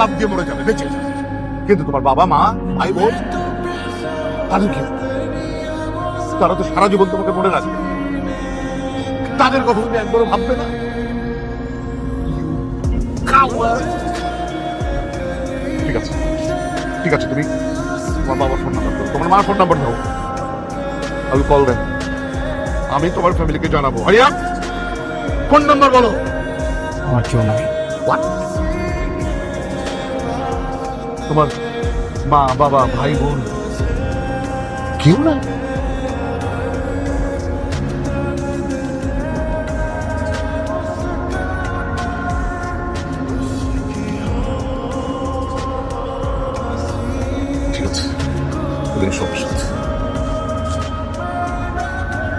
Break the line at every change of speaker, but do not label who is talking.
লাভ দিয়ে মরে যাবে বেঁচে যাবে। কিন্তু তোমার বাবা মা ভাই বোন তাদের কি তারা তো সারা জীবন তোমাকে মনে রাখবে। তাদের কথা তুমি একবারও ভাববে না। ঠিক আছে ঠিক আছে তুমি তোমার বাবার ফোন নাম্বার দাও। তোমার মার ফোন নাম্বার দাও। আমি কল দেন আমি তোমার ফ্যামিলিকে জানাব। হরিয়া ফোন নাম্বার বলো।
আমার কেউ নাই?
তোমার মা বাবা ভাই বোন। কেউ না ঠিক আছে সব